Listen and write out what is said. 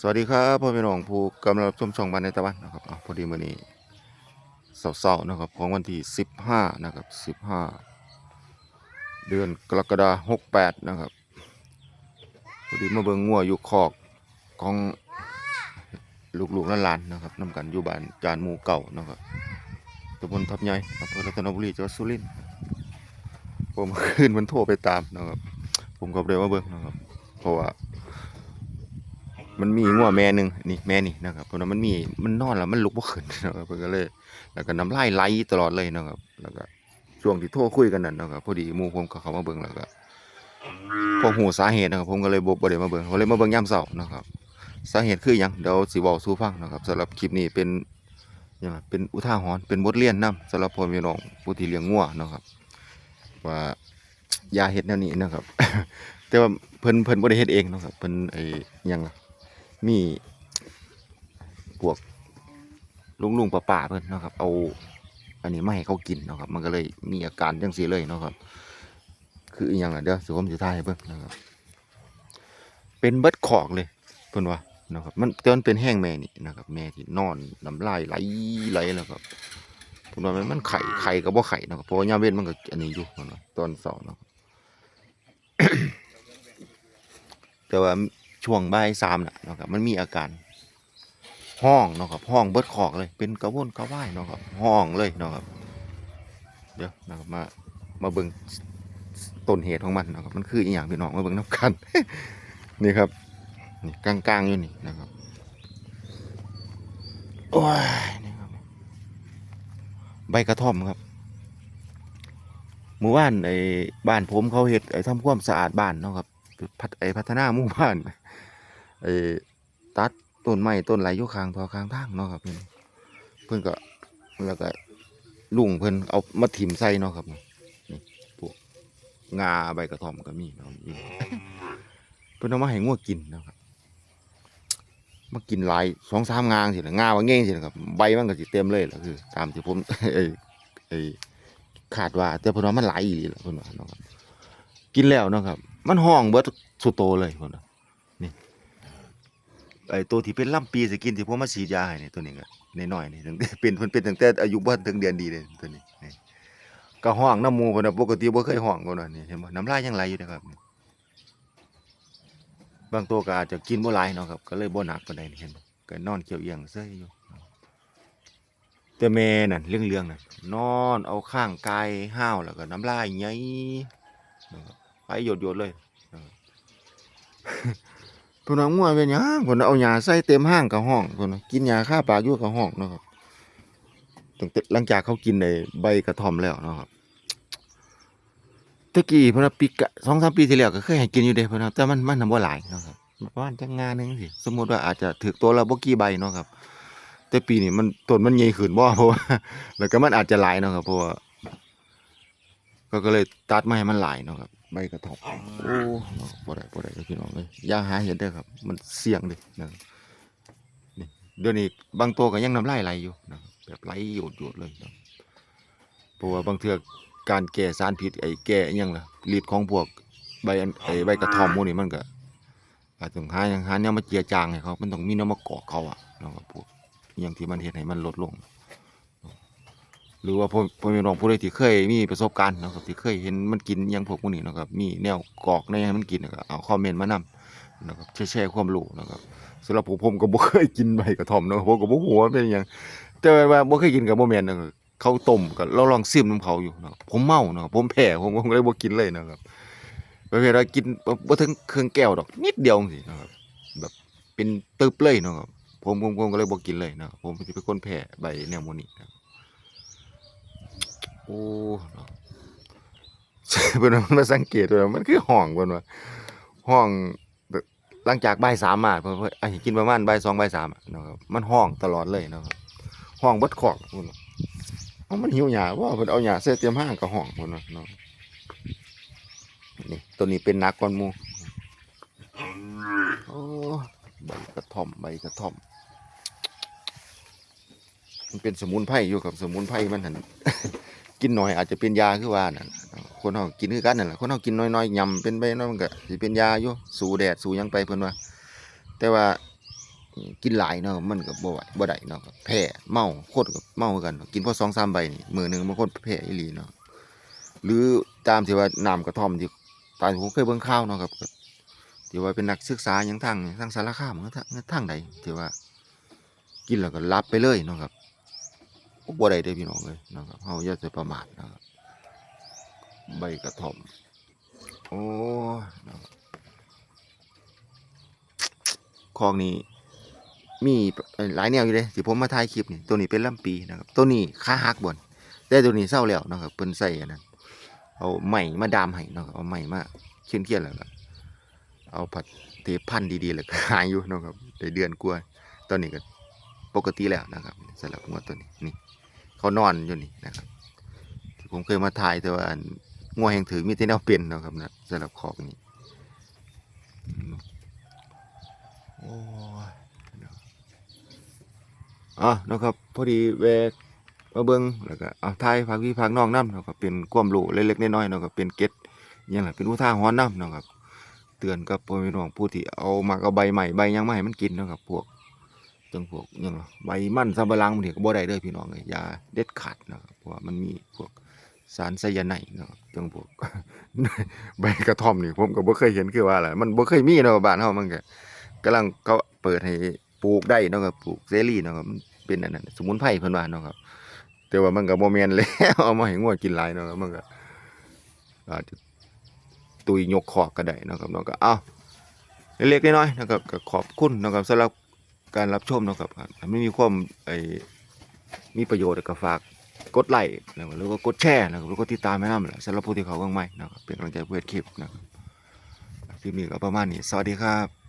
สวัสดีครับพ่อพี่น้องผู้กำลังรับชมช่องบ้านในตะวันนะครับอพอดีมื้อนี้เสาร์ๆนะครับของวันที่ 15 นะครับ 15 เดือนกรกฎาคม68 นะครับพอดีมาเบิ่งงัวอยู่คอกของลูกๆหลานๆนะครับนำกันอยู่บ้านจานหมู่เก่านะครับตำบลทับใหญ่อำเภอรัตนบุรีจังหวัดสุรินทร์ผมขึ้นมันโทรไปตามนะครับ ผมก็เลยมาเบิ่งนะครับ เพราะว่า มันมีงัวแม่หนึ่งนี่แม่นี่นะครับเพราะนั้นมันมีมันนอนแล้วมันลุกบ่ขึ้นนะครับเพิ่นก็เลย แล้วก็น้ำลายไหลตลอดเลยนะครับ แล้วก็ช่วงที่โทรคุยกันนั่นนะครับพอดีหมู่ผมก็เข้ามาเบิ่งแล้วก็พอหูสาเหตุนะครับ ผมก็เลยบ่บ่ได้มาเบิ่งก็เลยมาเบิ่งยามเช้านะครับ สาเหตุคือหยังเดี๋ยวสิเว้าสู่ฟังนะครับสำหรับคลิปนี้เป็นยังเป็นอุทาหรณ์เป็นบทเรียนนํสำหรับพ่อแม่น้องผู้ที่เลี้ยงงัวนะครับ ว่าอย่าเฮ็ดแนวนี้นะครับ แต่ว่าเพิ่นเพิ่นบ่ได้เฮ็ดเองนะครับเพิ่นไอ้ยังอะ มีพวกลุงลุงป้าป้าๆเพิ่อนนะครับ เอา อันนี้มาให้เขากินนะครับ มันก็เลยมีอาการจังซี่เลยนะครับ คืออีหยังอะเดี๋ยวสิผมสิถ่ายเบิ่งนนะครับ เป็นเบิดขอกเลยเพิ่อนว่านะครับ มันแต่มันเป็นแห้งแม่นี่นะครับ แม่ที่นอนน้ำลายไหลไหลแล้วครับเพิ่อนว่ามันไข่ไข่ก็บ่ไข่นะครับเพราะว่ายาเว้นมันก็อันนี้อยู่เนาะตอนเช้าเนะแต่ว่า ช่วงบ่ายสามน่ะเนาะครับมันมีอาการห้องเนาะครับห้องเบิดขอกเลย เป็นกระวนกระว่ายเนาะครับห้องเลยเนาะครับ เดี๋ยวนะครับมามาเบิ่งต้นเหตุของมันนะครับมันคืออีหยังพี่น้องมาเบิ่งน้ำกัน นี่ครับนี่กลางๆอยู่นี่นะครับโอ้ยนี่ครับใบกระท่อมครับหมู่บ้านไอ้บ้านผมเขาเฮ็ดไอ้ทำความสะอาดบ้านเนาะครับ พัฒไอพัฒนาหมู่บ้านไอตัดต้นไม้ต้นไรอยู่ข้างทอข้างทางเนาะครับเพิ่นเพิ่นก็แล้วก็ลุงเพิ่นเอามาถิ่มใส่เนาะครับนี่พวกงาใบกระท่อมก็มีเนาะอยู่เพิ่นเอามาให้งัวกินเนาะครับมากินหลายสองสามงางสิล่ะงาว่าเง่งสิล่ะครับใบมันก็สิเต็มเลยล่ะคือ ตามที่ผมไอ้ไอ้คาดว่า แต่เพิ่นว่ามันหลายอีหลีล่ะเพิ่นว่าเนาะครับกินแล้วเนาะครับ มันห้องเบิดสุดโตเลยพุ่นน่ะนี่ไอตัวที่เป็นลำปีสกินที่ผมมาฉีดยาให้นี่ตัวนี้ก็น้อยๆนี่ตั้งเป็นเพิ่นเป็นตั้งแต่อายุบ่ถึงเดือนดีเลยตัวนี้นี่ก็ห้องน้ำมูเพิ่นน่ะปกติบ่เคยห้องพุ่นน่ะนี่เห็นบ่น้ำลายยังไหลอยู่นะครับบางตัวก็อาจจะกินบ่หลายเนาะครับก็เลยบ่หนักปานใดนี่เห็นบ่ก็นอนเขียวเอียงเซ้ยอยู่แต่แม่นั่นเรื่องๆนั่นนอนเอาข้างกายห้าวแล้วก็น้ำลายไหลนะครับ ไปหยดหยดๆเลยพุ่นเอางัวเป็นหยังพุ่นเอาหญ้าใส่เต็มห้างกับห้องพุ่นน่ะกินหญ้าคาปากอยู่กับห้องเนาะครับตั้งแต่หลังจากเขากินในใบกระท่อมแล้วเนาะครับตะกี้เพิ่นว่าปีกะ2-3ปีที่แล้วก็เคยให้กินอยู่เด้เพิ่นว่าแต่มันมันน่ะบ่หลายเนาะครับประมาณจักงานหนึงสิสมมุติว่าอาจจะถึกตัวละบ่กี่ใบเนาะครับ แต่ปีนี้มันต้นมันใหญ่ขึ้นบ่เพราะว่าแล้วก็มันอาจจะหลายเนาะครับเพราะว่าก็ก็เลยตัดมาให้มันหลายเนาะครับ ใบกระถอบโอ้บ่ได้บ่ได้เลยพี่น้องเลยอย่าหาเห็นเด้อครับ มันเสี่ยงเด้นะครับนี่เดี๋ยวนี้บางตัวก็ยังน้ำลายไหลอยู่นะครับแบบไหลหยดหยดเลยนะครับเพราะว่าบางเทื่อการแก้สารพิษไอ้แก้อิหยังล่ะฤทธิ์ของพวกใบอันไอ้ใบกระท่อมพวกนี้มันก็อาจต้องหาหยังหาแนวมาเจียจางให้เขามันต้องมีแนวมาเกาะเขาอะเนาะครับพวกอหยังที่มันเฮ็ดให้มันลดลง หรือว่าพ่อพ่อแม่น้องผู้ใดที่เคยมีประสบการณ์นะครับที่เคยเห็นมันกินยังพวกพวกนี้นะครับ มีแนวกอกในให้มันกินนะครับเอาคอมเมนต์มานำนะครับแชร์ความรู้นะครับสำหรับผมผมก็บ่เคยกินใบกระท่อมนะผมก็บ่ฮู้ว่าเป็นหยังแต่ว่าบ่เคยกินก็บ่แม่นนะครับเขาต้มก็เราลองซิมนํเขาอยู่นะผมเมาเนาะผมแพ้ผมผมก็เลยบ่กินเลยนะครับประเภทว่ากินบ่ถึงครึ่องแก้วดอกนิดเดียวจังซี่นะครับแบบเป็นตึบเลยเนาะครับผมผมผมก็เลยบ่กินเลยนะผมเป็นคนแพ้ใบแนวหมู่นี้นะ โอ้เนาเพิ่นว่ามันมาสังเกตว่ามันคือห้องเพิ่นว่าห้องหลังจากบ่ายสามมาเพิ่นเพิ่นอันนี้กินประมาณบ่ายสองบ่ายสามนะครับมันห้องตลอดเลยนะครับห้องบดขอกเพิ่นว่าเอ้ามันหิวหญ้าบ่เพิ่นเอาหญ้าใส่เตรียมห้างกับห้องเพิ่นว่าเนาะนี่ตัวนี้เป็นนักกว่าหมู่โอ้ใบกระท่อมใบกระท่อม มันเป็นสมุนไพรอยู่กับสมุนไพรมันหัน กินหน่อยอาจจะเป็นยาคือว่านั่นคนเฮากินคือกันนั่นแหละคนเฮากินน้อยๆยำเป็นไปน้อยมันก็สิเป็นยาอยู่สู้แดดสู้หยังไปเพิ่นว่า แต่ว่ากินหลายเนาะมันก็บ่ไหวบ่ได้เนาะแพ้เมาโคนก็เมาคือกัน กินพอ2-3ใบนี่มือหนึ่งบางคนแพ้อีหลีเนาะหรือตามที่ว่าน้ำกระท่อมที่ตามผมเคยเบิ่งข่าวเนาะครับที่ว่าเป็นนักศึกษาหยังทางทางสารคามหรือทางทางใดที่ว่า กินแล้วก็หลับไปเลยเนาะครับ บ่ได้เด้พี่น้องเอ้ยนะครับเฮาอย่าไปประมาทนะครับใบกระท่อม โอ้ยเนะคอกนี้มีหลายแนวอยู่เลยที่ผมมาถ่ายคลิปนี่ตัวนี้เป็นลำปีนะครับ ตัวนี้ขาหักบ่นแต่ตัวนี้เศร้าแล้วนะครับเพิ่นใส่อันนั้นเอาไม้มาดามให้นะครับเอาไม้มาเคียนๆแล้วก็เอาผัดเทพันดีๆแล้วหายอยู่นะครับได้เดือนกว่าตอนนี้ก็ปกติแล้วนะครับสำหรับงวดตัวนี้นี่ เขานอนอยู่นี่นะครับ ที่ผมเคยมาถ่ายแต่ว่างัวแห่งถือมีแต่แนวเป็นเนาะครับนะสำหรับคอกนี้อืมโอ้ยเนาะอะนะครับ พอดีแวะมาเบิ่งแล้วก็เอาถ่ายฝากพี่ฝากน้องนํเนาะครับเป็นความรู้เล็กๆน้อยๆเนาะครับเป็นเก็ดยังไงเป็นอุทาหรณ์นํเนาะครับเตือนกับพ่อแม่น้องผู้ที่เอามากเอาใบใหม่ใบยังมาให้มันกินเนาะครับพวก จังพวกยังใบมันสำปะหลังบางทีก็บ่ได้เด้อพี่น้องเอ้ยยาเด็ดขาดนะครับเพราะมันมีพวกสารไซยาไนด์นะจังพวกใบกระท่อมนี่ผมก็บ่เคยเห็นคือว่าอะไรมันบ่เคยมีเนาะบ้านเฮามันก็กำลังเขาเปิดให้ปลูกได้นะครับปลูกเสรีนะครับมันเป็นอันนั้นสมุนไพรเพิ่นว่านะครับแต่ว่ามันก็บ่แม่นแล้วเอามาให้งัวกินหลายเนาะครับมันก็อาจจะตุยยกคอกก็ได้นะครับเนาะก็เอ้าเล็กๆน้อยๆนะครับก็ขอบคุณนะครับสำหรับ การรับชมเนาะครับไม่มีความไอมีประโยชน์ก็ฝากกดไลค์นะครับแล้วก็กดแชร์นะครับแล้วก็ติดตามให้นำแหละสำหรับผู้ที่เขาเบิ่งใหม่นะครับเป็นกำลังใจเพื่อคลิปนะครับคลิปนี้ก็ประมาณนี้สวัสดีครับ